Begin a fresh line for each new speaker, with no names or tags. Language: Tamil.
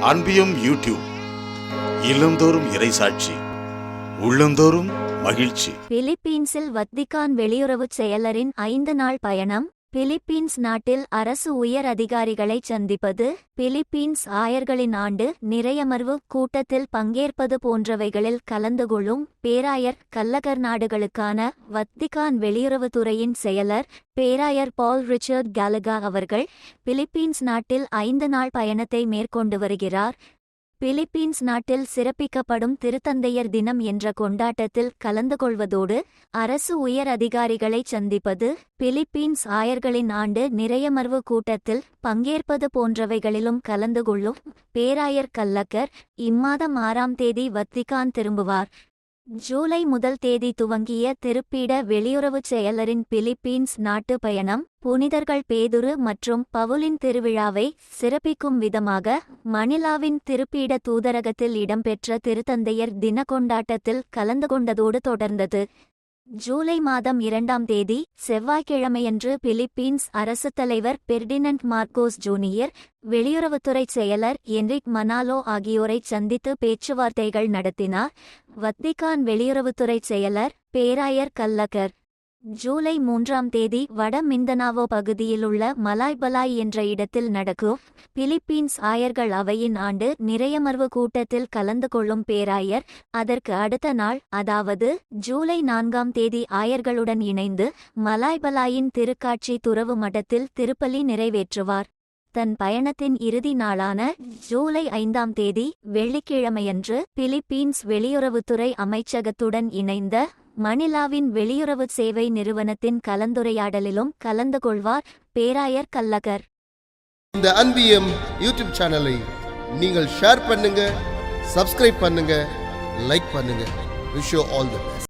அன்பியும் யூடியூப் இல்லந்தோறும் இறைசாட்சி உள்ளந்தோறும் மகிழ்ச்சி.
பிலிப்பீன்ஸில் வத்திகான் வெளியுறவுச் செயலரின் ஐந்து நாள் பயணம் பிலிப்பீன்ஸ் நாட்டில் அரசு உயர் அதிகாரிகளை சந்திப்பது பிலிப்பீன்ஸ் ஆயர்களின் ஆண்டு நிறையமர்வு கூட்டத்தில் பங்கேற்பது போன்றவைகளில் கலந்து கொள்ளும் பேராயர் கல்லகர் நாடுகளுக்கான வத்திகான் வெளியுறவுத்துறையின் செயலர் பேராயர் பால் ரிச்சர்ட் கேலகா அவர்கள் பிலிப்பீன்ஸ் நாட்டில் ஐந்து நாள் பயணத்தை மேற்கொண்டு வருகிறார். பிலிப்பீன்ஸ் நாட்டில் சிறப்பிக்கப்படும் திருத்தந்தையர் தினம் என்ற கொண்டாட்டத்தில் கலந்து கொள்வதோடு அரசு உயர் அதிகாரிகளை சந்திப்பது பிலிப்பீன்ஸ் ஆயர்களின் ஆண்டு நிறையமர்வு கூட்டத்தில் பங்கேற்பது போன்றவைகளிலும் கலந்து கொள்ளும் பேராயர் கல்லக்கர் இம்மாதம் ஆறாம் தேதி வத்திகான் திரும்புவார். ஜூலை முதல் தேதி துவங்கிய திருப்பீட வெளியுறவுச் செயலரின் பிலிப்பீன்ஸ் நாட்டு பயணம் புனிதர்கள் பேதுரு மற்றும் பவுலின் திருவிழாவை சிறப்பிக்கும் விதமாக மணிலாவின் திருப்பீட தூதரகத்தில் இடம்பெற்ற திருத்தந்தையர் தின கொண்டாட்டத்தில் கலந்து கொண்டதோடு தொடர்ந்தது. ஜூலை மாதம் இரண்டாம் தேதி செவ்வாய்க்கிழமையன்று பிலிப்பீன்ஸ் அரசுத் தலைவர் பெர்டினன்ட் மார்கோஸ் ஜூனியர் வெளியுறவுத்துறை செயலர் என்ரிக் மனாலோ ஆகியோரைச் சந்தித்து பேச்சுவார்த்தைகள் நடத்தினார். வத்திகான் வெளியுறவுத்துறை செயலர் பேராயர் கல்லகர் ஜூலை மூன்றாம் தேதி வட மிந்தனாவோ பகுதியிலுள்ள மலாய்பலாய் என்ற இடத்தில் நடக்கும் பிலிப்பீன்ஸ் ஆயர்கள் அவையின் ஆண்டு நிறையமர்வு கூட்டத்தில் கலந்து கொள்ளும் பேராயர். அதற்கு அடுத்த நாள் அதாவது ஜூலை நான்காம் தேதி ஆயர்களுடன் இணைந்து மலாய்பலாயின் திருக்காட்சி துறவு மடத்தில் திருப்பலி நிறைவேற்றுவார். தன் பயணத்தின் இறுதி நாளான ஜூலை ஐந்தாம் தேதி வெள்ளிக்கிழமையன்று பிலிப்பீன்ஸ் வெளியுறவுத்துறை அமைச்சகத்துடன் இணைந்த மணிலாவின் வெளியுறவு சேவை நிறுவனத்தின் கலந்துரையாடலிலும் கலந்து கொள்வார் பேராயர் கல்லகர்.
இந்த அன்பியம் யூடியூப் சேனலை நீங்கள் ஷேர் பண்ணுங்க சப்ஸ்கிரைப் பண்ணுங்க லைக் பண்ணுங்க. Wish all the best